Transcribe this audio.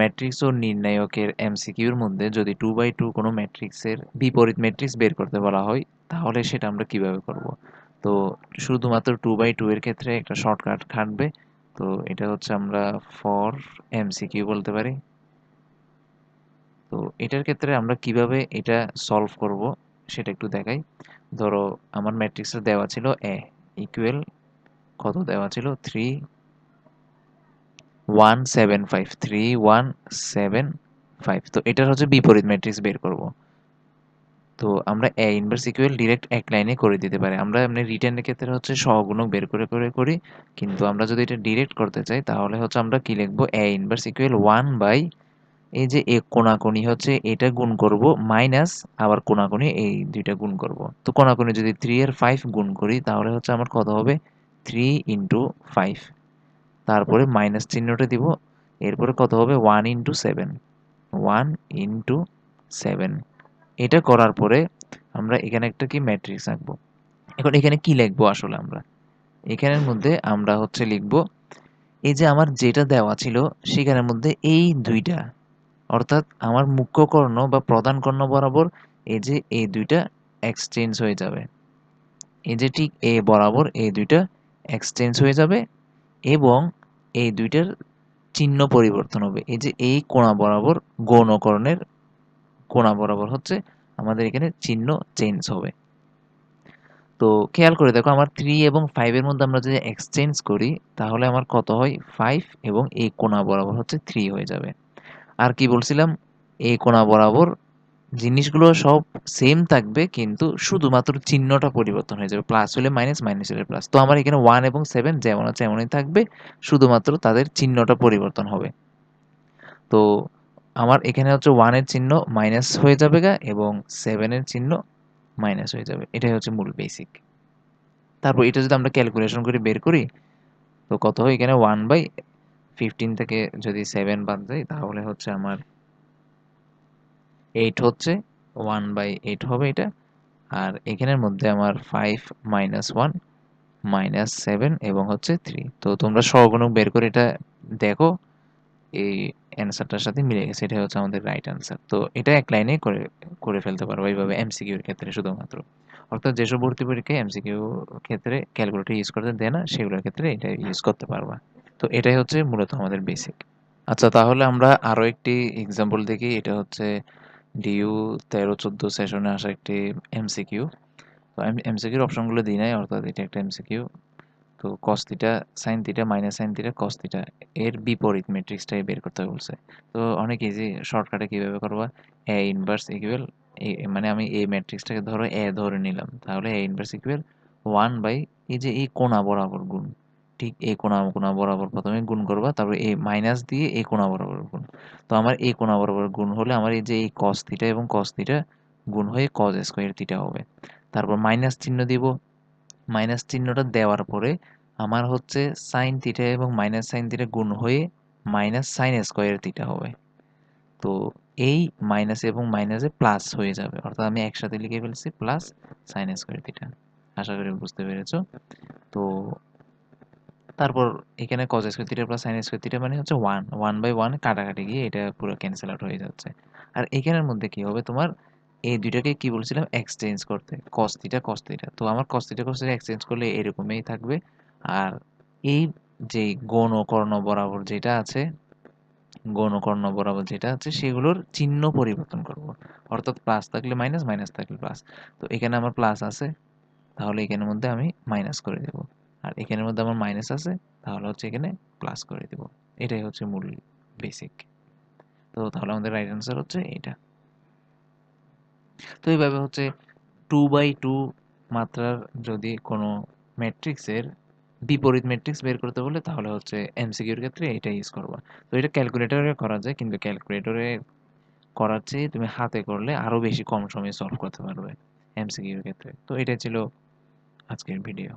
Matrix ও নির্ণায়কের এমসিকিউর মধ্যে যদি টু বাই টু কোনো ম্যাট্রিক্সের বিপরীত ম্যাট্রিক্স বের করতে বলা হয়, তাহলে সেটা আমরা কীভাবে করব? তো শুধুমাত্র টু বাই টু এর ক্ষেত্রে একটা শর্টকাট খাটবে। তো এটা হচ্ছে আমরা ফর এমসিকিউ বলতে পারি। তো এটার ক্ষেত্রে আমরা কীভাবে এটা সলভ করব সেটা একটু দেখাই। ধরো আমার ম্যাট্রিক্সের দেওয়া ছিল এ ইকুয়াল কত দেওয়া ছিল? Three one seven five three one seven five তো এটার হচ্ছে বিপরীত ম্যাট্রিক্স বের করব। তো আমরা এ ইনভার্স ইকুয়াল ডিরেক্ট এক লাইনে করে দিতে পারি। আমরা এমনি রিটার্নের ক্ষেত্রে হচ্ছে সহগুণক বের করে করে, করি। কিন্তু আমরা যদি এটা ডিরেক্ট করতে চাই, তাহলে হচ্ছে আমরা কি লিখব? A inverse equal one by এই যে এ কোনাকুনি হচ্ছে এটা গুণ করব মাইনাস আবার কোনাকুনি এই দুইটা গুণ করব। তো কোনাকুনি যদি থ্রি এর ফাইভ গুণ করি, তাহলে হচ্ছে আমার কত হবে? থ্রি ইন্টু ফাইভ তারপরে মাইনাস চিহ্নটা দিব, এরপরে কত হবে? One into seven one into seven এটা করার পরে আমরা এখানে একটা কি ম্যাট্রিক্স আঁকবো? এখন এখানে কি লিখব আসলে আমরা? এখানের মধ্যে আমরা হচ্ছে লিখব, এই যে আমার যেটা দেওয়া ছিল সেখানের মধ্যে এই দুইটা, অর্থাৎ আমার মুখ্য কর্ণ বা প্রধান কর্ণ বরাবর এই যে এই দুইটা এক্সচেঞ্জ হয়ে যাবে। এই যে ঠিক এ বরাবর এই দুইটা এক্সচেঞ্জ হয়ে যাবে এবং এই দুইটার চিহ্ন পরিবর্তন হবে। এই যে এই কোণা বরাবর গৌণকরণের কোণা বরাবর হচ্ছে আমাদের এখানে চিহ্ন চেঞ্জ হবে। তো খেয়াল করে দেখো আমার থ্রি এবং ফাইভের মধ্যে আমরা যদি এক্সচেঞ্জ করি, তাহলে আমার কত হয়? ফাইভ এবং এই কোণা বরাবর হচ্ছে থ্রি হয়ে যাবে। আর কি বলছিলাম? এই কোণা বরাবর জিনিসগুলো সব সেম থাকবে, কিন্তু শুধুমাত্র চিহ্নটা পরিবর্তন হয়ে যাবে। প্লাস হলে মাইনাস মাইনাস হলে প্লাস তো আমার এখানে ওয়ান এবং সেভেন যেমন আছে, এমনই থাকবে, শুধুমাত্র তাদের চিহ্নটা পরিবর্তন হবে। তো আমার এখানে হচ্ছে ওয়ানের চিহ্ন মাইনাস হয়ে যাবে গা, এবং সেভেনের চিহ্ন মাইনাস হয়ে যাবে। এটাই হচ্ছে মূল বেসিক তারপর এটা যদি আমরা ক্যালকুলেশন করে বের করি, তো কত হয়? এখানে ওয়ান বাই ফিফটিন থেকে যদি সেভেন বাদ যায়, তাহলে হচ্ছে আমার এইট হচ্ছে ওয়ান বাই এইট হবে এটা। আর এখানের মধ্যে আমার five minus one minus seven এবং হচ্ছে থ্রি তো তোমরা সহগুণক বের করে এটা দেখো, এই অ্যান্সারটার সাথে মিলে গেছে। এটা হচ্ছে আমাদের রাইট অ্যান্সার তো এটা এক লাইনে করে করে ফেলতে পারব এইভাবে এমসিকিউর ক্ষেত্রে শুধুমাত্র। অর্থাৎ যেসব ভর্তি পরীক্ষায় এমসিকিউ ক্ষেত্রে ক্যালকুলেটর ইউজ করতে দেয় না, সেগুলোর ক্ষেত্রে এটা ইউজ করতে পারবা। তো এটাই হচ্ছে মূলত আমাদের বেসিক আচ্ছা তাহলে আমরা আরও একটি এক্সাম্পল দেখি। এটা হচ্ছে ডিইউ তেরো চোদ্দ সেশনে আসা একটি এমসিকিউ। তো এমসিকিউর অপশনগুলো দিই নাই, অর্থাৎ এটা একটা এমসিকিউ। তো cos theta sine theta minus sine theta cos এর বিপরীত ম্যাট্রিক্সটাই বের করতে বলছে। তো অনেক ইজি শর্টকাটে কীভাবে করবা? এ ইনভার্স ইকুয়াল মানে আমি এই ম্যাট্রিক্সটাকে ধরো এ ধরে নিলাম। তাহলে A inverse equal one by এই যে এই কোণা বরাবর গুণ। ঠিক এই কোণা কোণা বরাবর প্রথমে গুণ করবা, তারপরে এই মাইনাস দিয়ে এই কোণা বরাবর গুণ। তো আমার এই কোণা বরাবর গুণ হলে আমার এই যে এই কস থিটা এবং কস থিটা গুণ হয়ে কজ স্কোয়ার থিটা হবে। তারপর মাইনাস চিহ্ন দিব। মাইনাস চিহ্নটা দেওয়ার পরে আমার হচ্ছে সাইন থিটা এবং মাইনাস সাইন থিটা গুণ হয়ে মাইনাস সাইন স্কোয়ার থিটা হবে। তো এই মাইনাস এবং মাইনাসে প্লাস হয়ে যাবে। অর্থাৎ আমি একসাথে লিখে ফেলছি প্লাস সাইন স্কোয়ার থিটা আশা করি বুঝতে পেরেছ। তো তারপর এখানে cos square theta plus sine square theta মানে হচ্ছে ওয়ান ওয়ান বাই ওয়ান কাটাকাটি গিয়ে এটা পুরো ক্যান্সেল আউট হয়ে যাচ্ছে। আর এখানের মধ্যে কি হবে? তোমার এই দুইটাকে কি বলছিলাম? এক্সচেঞ্জ করতে। কস থিটা কস থিটা তো আমার cos theta cos theta exchange করলে এরকমই থাকবে। আর এই যে গৌণ কর্ণ বরাবর যেটা আছে গৌণ কর্ণ বরাবর যেটা আছে, সেগুলোর চিহ্ন পরিবর্তন করব। অর্থাৎ প্লাস থাকলে মাইনাস মাইনাস থাকলে প্লাস তো এখানে আমার প্লাস আছে। তাহলে এখানের মধ্যে আমি মাইনাস করে দেব। আর এখানের মধ্যে আমার মাইনাস আছে, তাহলে হচ্ছে এখানে প্লাস করে দেব। এটাই হচ্ছে মূল বেসিক তো তাহলে আমাদের রাইট অ্যান্সার হচ্ছে এটা তো এইভাবে হচ্ছে টু বাই টু মাত্রার যদি কোনো ম্যাট্রিক্সের বিপরীত ম্যাট্রিক্স বের করতে বলে, তাহলে হচ্ছে এমসিকিউর ক্ষেত্রে এটা ইউজ করবা। তো এটা ক্যালকুলেটরে করা যায়, কিন্তু ক্যালকুলেটরে করার চেয়ে তুমি হাতে করলে আরও বেশি কম সময়ে সলভ করতে পারবে এমসিকিউর ক্ষেত্রে। তো এটাই ছিল আজকের ভিডিও